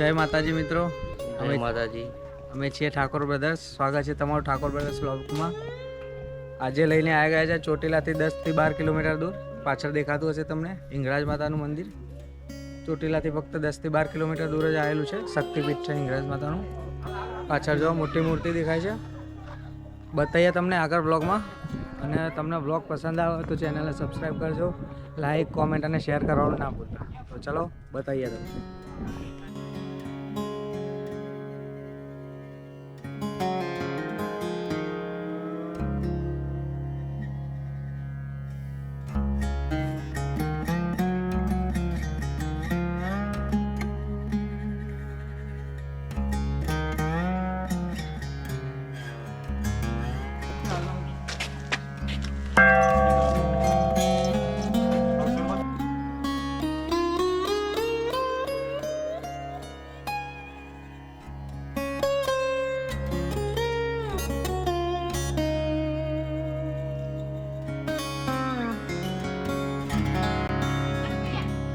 જય માતાજી મિત્રો. જય અમે માતાજી. અમે છીએ ઠાકોર બ્રધર્સ સ્વાગત છે તમારું ઠાકોર બ્રધર્સ બ્લોગમાં આજે લઈને આવી ગયા છે ચોટીલાથી દસથી બાર કિલોમીટર દૂર. પાછળ દેખાતું હશે તમને ઇંગરાજ માતાનું મંદિર. ચોટીલાથી ફક્ત દસથી બાર કિલોમીટર દૂર જ આવેલું છે. શક્તિપીઠ છે હિંગળાજ માતાનું. પાછળ જો મોટી મૂર્તિ દેખાય છે. બતાવીએ તમને આગળ બ્લોગમાં અને તમને બ્લોગ પસંદ આવે તો ચેનલને સબસ્ક્રાઈબ કરજો. લાઈક કોમેન્ટ અને શેર કરવાનું ના ભૂલતા. તો ચલો બતાવીએ તમને.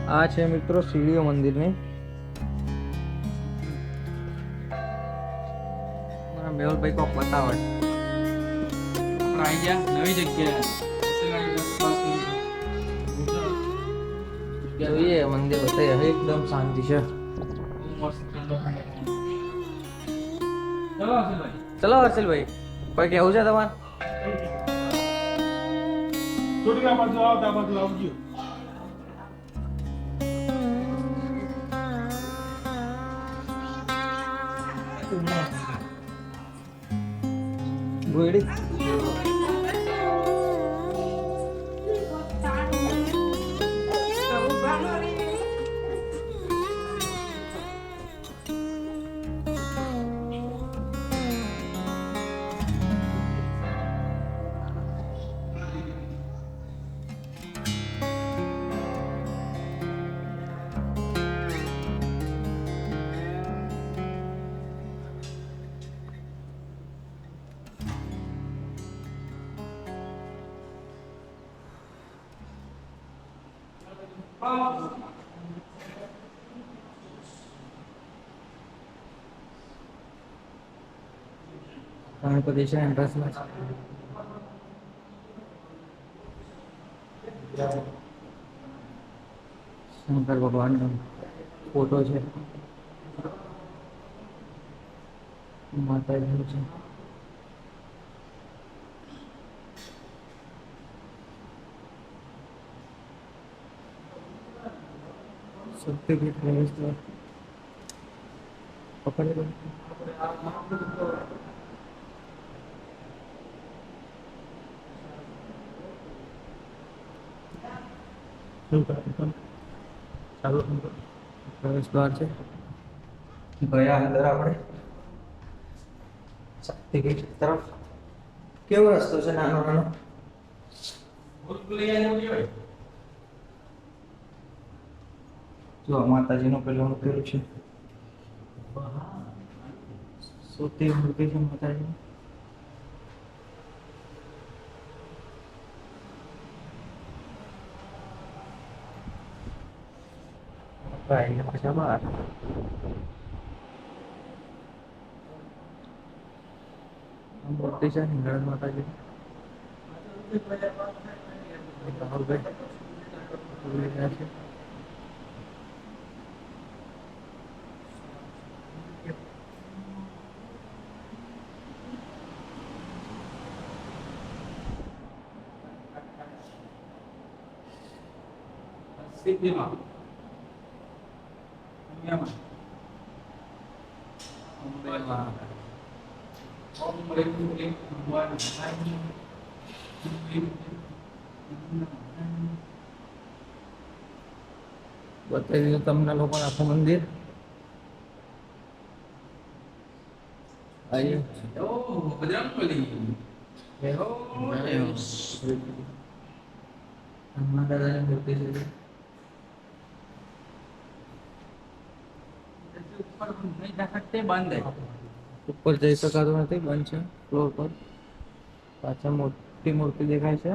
આ છે મિત્રો સીડીઓ મંદિરની. મેહુલભાઈ કોક બતાવે. આવી ગયા નવી જગ્યાએ. જોઈએ મંદિર બતાવીએ હવે એકદમ શાંતિ છે. ચલો હર્ષલભાઈ ભાઈ હર્ષિલભાઈ કોઈ કેવું છે તમારે? ચોટીલા બાજુ આવતા બાજુ આવજો. तुम्ही ગોયડી ગણપતિ છે એન્ટ્રન્સમાં શંકર ભગવાનનો ફોટો છે. માતાજીનું છે. શક્તિપીઠ પ્રવેશ દ્વાર પકડી લો પ્રવેશ દ્વાર છે. ગયા અંદર આપણે શક્તિપીઠ તરફ. કેવો રસ્તો છે નાનો નાનો? જો આ માતાજીનું પેલું મૂકેલું છે. સુતી મૂર્તિ છે માતાજી ભાઈ પાછા બહાર આ મૂર્તિ છે હિંગળાજ માતાજી. રાહુલભાઈ. Si lima. Ano yaman? Ang mga mga Ang ulit-ulit ang buwan ng tayo. Buat tayo dito terminal ko na sa mandir. Ayun. Oh, padang mali. Ayos. Ang madala buti sa'yo. બંધ ઉપર જઈ શકાતું નથી બંધ છે ફ્લોર પર. પાછળ મોટી મૂર્તિ દેખાય છે.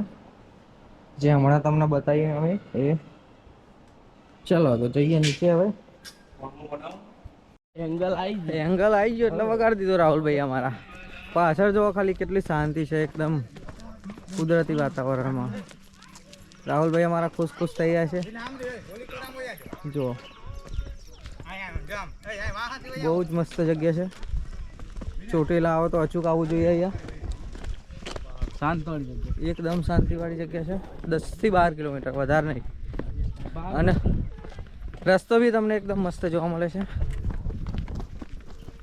જે હમણાં તમને બતાવી અમે એ. ચલો તો જઈએ નીચે હવે. એંગલ આવી એંગલ આવી ગયો એટલે વગાડી દીધો રાહુલભાઈ અમારા. પાછળ જોવો ખાલી કેટલી શાંતિ છે એકદમ કુદરતી વાતાવરણમાં. રાહુલભાઈ અમારા ખુશ ખુશ થઈ ગયા છે. જુઓ. બહુ જ મસ્ત જગ્યા છે. ચોટીલા આવો તો અચૂક આવવું જોઈએ અહીંયા. શાંત જગ્યા. એકદમ શાંતિવાળી જગ્યા છે. દસથી બાર કિલોમીટર વધારે નહીં. અને રસ્તો બી તમને એકદમ મસ્ત જોવા મળે છે.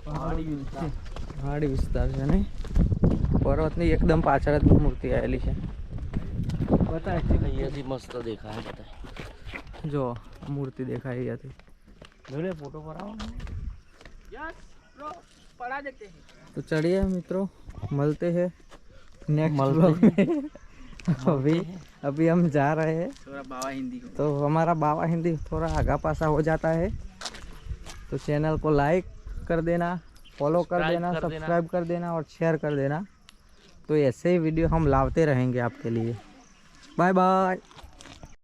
પહાડી વિસ્તાર. પહાડી વિસ્તાર છે નહીં પર્વતની એકદમ પાછળ જ મૂર્તિ આવેલી છે. બતાય અહીંયાથી મસ્ત દેખાય બતાય જો મૂર્તિ દેખાય અહીંયાથી. बोले फ़ोटो कराओ यस ब्रो पढ़ा देते हैं तो चलिए मित्रों मलते हैं। नेक्स्ट में। अभी अभी हम जा रहे हैं। थोड़ा बाबा हिंदी तो हमारा बाबा हिंदी थोड़ा आगा पासा हो जाता है। तो चैनल को लाइक कर देना फॉलो कर देना सब्सक्राइब कर देना और शेयर कर देना। तो ऐसे ही वीडियो हम लाते रहेंगे आपके लिए। Bye bye